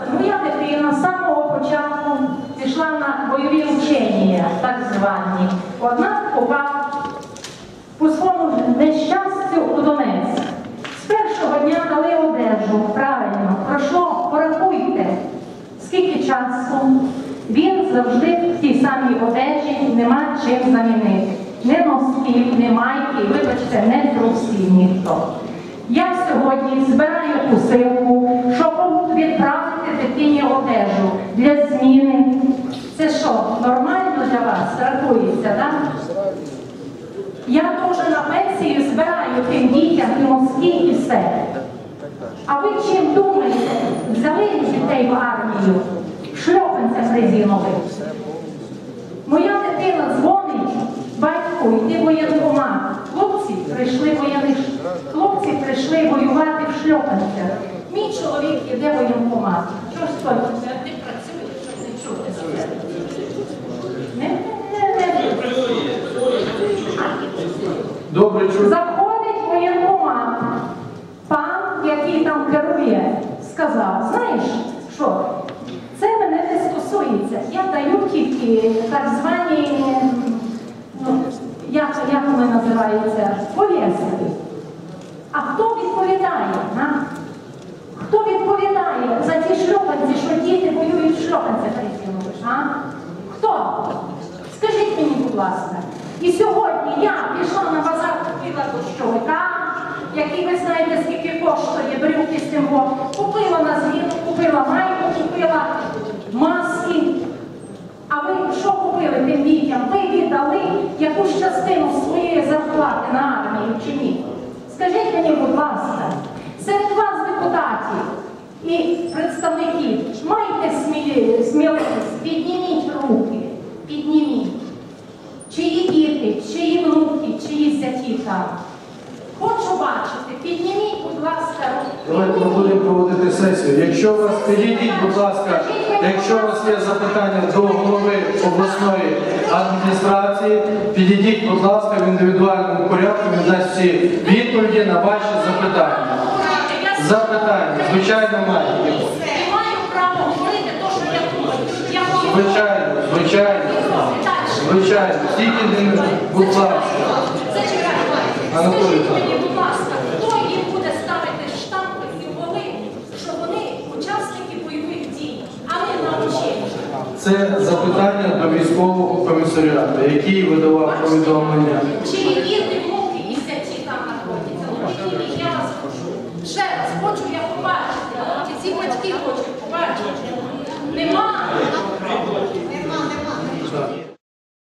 Моя дитина з самого початку пішла на бойові вчення, так звані. Однак попав по своєму нещастю у Донецьк. З першого дня дали одежу, правильно, пройшло, порахуйте, скільки часу. Він завжди в тій самій одежі нема чим замінити. Не носків, не майки, вибачте, не трусів ніхто. Я сьогодні збираю посилку, для зміни. Це що, нормально для вас? Рахується, так? Я теж на пенсію збираю тим дітям і носки, і все. А ви чим думаєте? Взяли дітей в армію, шльопанцем резиновим. Моя дитина дзвонить, батьку, йди в воєнкомат. Хлопці прийшли воєнних, хлопці прийшли воювати в шльопанцях. Мій чоловік іде воєнкомат. Що ж стоїть? Ти працюєш, щоб не чути себе. Не, не, не, не. Добре, чую. Заходить воєнкомат. Пан, який там керує, сказав, знаєш що, це мене не стосується. Я даю тільки так звані, ну, як, як вони називаються, пов'язки. А хто відповідає? А? Хто відповідає за ті шльопанці, що діти воюють резинових? А? Хто? Скажіть мені, будь ласка. І сьогодні я пішла на базар, купила дощовика, який ви знаєте, скільки коштує, бо купила на зміну, купила майку, купила маски. А ви що купили тим дітям? Ви віддали якусь частину своєї зарплати на армію чи ні? Скажіть мені, будь ласка, серед вас, депутатів і представників, майте сміливість, підніміть руки, підніміть. Чиї діти, чиї внуки, чиї зяті там. Хочу бачити, підніміть, будь ласка, руки. Давайте ми будемо проводити сесію. Якщо у вас підійдіть, будь ласка, якщо у вас є запитання до голови обласної адміністрації, підійдіть, будь ласка, в індивідуальному порядку, він дасть всі відповіді на ваші запитання. Запитання, звичайно, має. Маю право говорити те, що я думаю. Я можу Звичайно, звичайно, звичайно. Тільки не, будь ласка. Анатолій Павлович. мені, будь ласка, хто їм буде ставити штампи і воли, що вони учасники бойових дій, а не навчені? Це запитання до військового комісаріату, який видавав повідомлення.